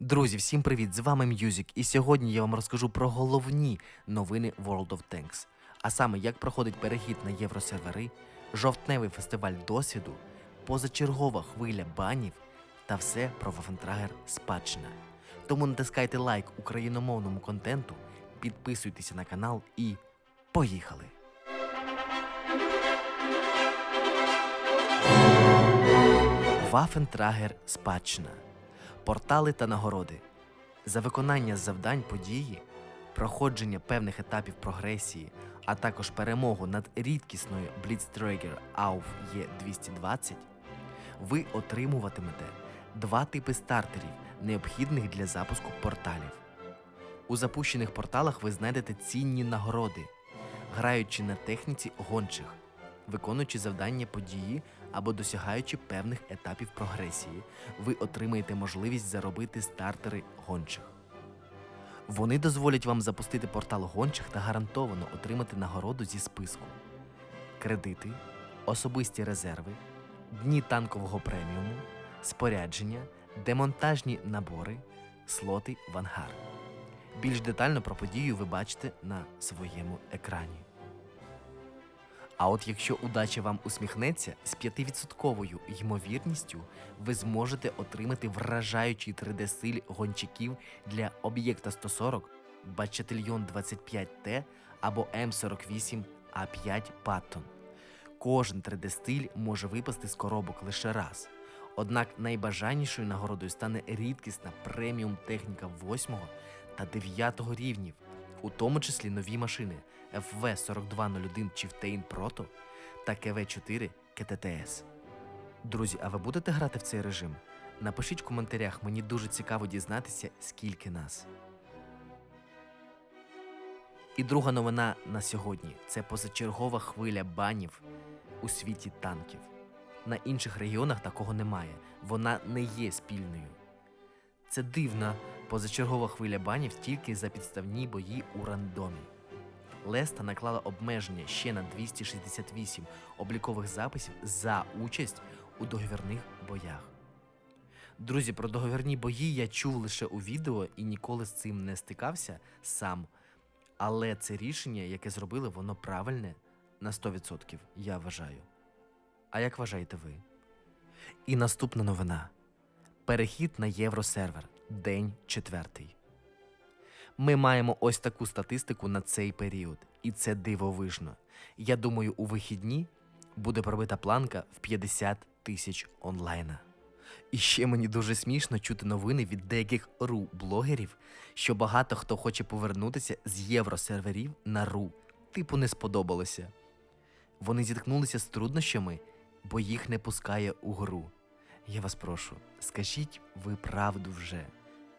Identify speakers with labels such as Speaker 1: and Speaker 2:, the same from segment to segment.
Speaker 1: Друзі, всім привіт! З вами М'юзік, і сьогодні я вам розкажу про головні новини World of Tanks. А саме, як проходить перехід на євросервери, жовтневий фестиваль досвіду, позачергова хвиля банів та все про Вафентрагер спадщина. Тому натискайте лайк україномовному контенту, підписуйтеся на канал і поїхали! Вафентрагер спадщина. Портали та нагороди. За виконання завдань події, проходження певних етапів прогресії, а також перемогу над рідкісною Blitzträger AUF E220, ви отримуватимете два типи стартерів, необхідних для запуску порталів. У запущених порталах ви знайдете цінні нагороди, граючи на техніці гончих, виконуючи завдання події або досягаючи певних етапів прогресії, ви отримаєте можливість заробити стартери гончих. Вони дозволять вам запустити портал гончих та гарантовано отримати нагороду зі списку, кредити, особисті резерви, дні танкового преміуму, спорядження, демонтажні набори, слоти в ангар. Більш детально про подію ви бачите на своєму екрані. А от якщо удача вам усміхнеться, з 5% ймовірністю ви зможете отримати вражаючий 3D-стиль гончиків для об'єкта 140, Бачательйон 25Т або М48А5 Паттон. Кожен 3D-стиль може випасти з коробок лише раз. Однак найбажанішою нагородою стане рідкісна преміум техніка 8 та 9 рівнів, у тому числі нові машини FV4201 Chieftain Proto та КВ4 КТТС. Друзі, а ви будете грати в цей режим? Напишіть в коментарях, мені дуже цікаво дізнатися, скільки нас. І друга новина на сьогодні це позачергова хвиля банів у світі танків. На інших регіонах такого немає, вона не є спільною. Це дивна позачергова хвиля банів тільки за підставні бої у рандомі. Леста наклала обмеження ще на 268 облікових записів за участь у договірних боях. Друзі, про договірні бої я чув лише у відео і ніколи з цим не стикався сам. Але це рішення, яке зробили, воно правильне на 100%, я вважаю. А як вважаєте ви? І наступна новина: перехід на євросервер, день четвертий. Ми маємо ось таку статистику на цей період, і це дивовижно. Я думаю, у вихідні буде пробита планка в 50 тисяч онлайна. І ще мені дуже смішно чути новини від деяких ру блогерів, що багато хто хоче повернутися з євросерверів на ру, типу не сподобалося. Вони зіткнулися з труднощами, бо їх не пускає у гру. Я вас прошу, скажіть ви правду вже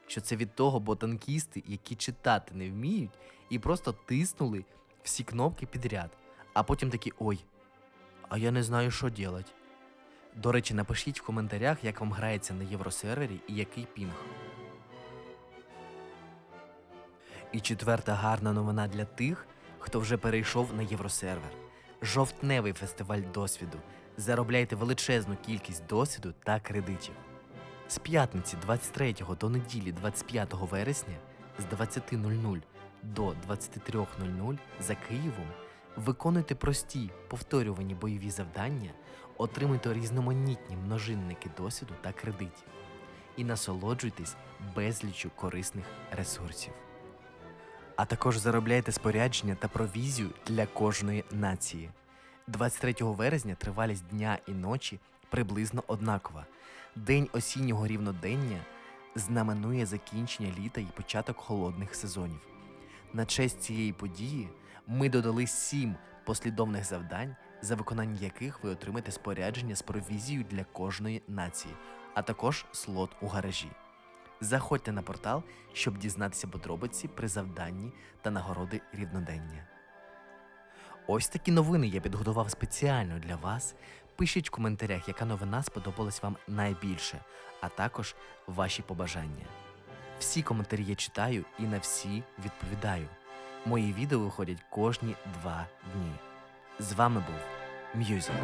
Speaker 1: що це від того, бо танкісти, які читати не вміють, і просто тиснули всі кнопки підряд, а потім такі ой, а я не знаю, що делать. До речі, напишіть в коментарях, як вам грається на євросервері і який пінг. І четверта гарна новина для тих, хто вже перейшов на євросервер. Жовтневий фестиваль досвіду. Заробляйте величезну кількість досвіду та кредитів. З п'ятниці 23 до неділі 25 вересня з 20.00 до 23.00 за Києвом виконуйте прості повторювані бойові завдання, отримуйте різноманітні множинники досвіду та кредитів і насолоджуйтесь безліччю корисних ресурсів. А також заробляйте спорядження та провізію для кожної нації. 23 березня тривалість дня і ночі приблизно однакова. День осіннього рівнодення знаменує закінчення літа і початок холодних сезонів. На честь цієї події ми додали сім послідовних завдань, за виконання яких ви отримаєте спорядження з провізією для кожної нації, а також слот у гаражі. Заходьте на портал, щоб дізнатися подробиці при завданні та нагороди рівнодення. Ось такі новини я підготував спеціально для вас. Пишіть в коментарях, яка новина сподобалась вам найбільше, а також ваші побажання. Всі коментарі я читаю і на всі відповідаю. Мої відео виходять кожні два дні. З вами був М'юзик.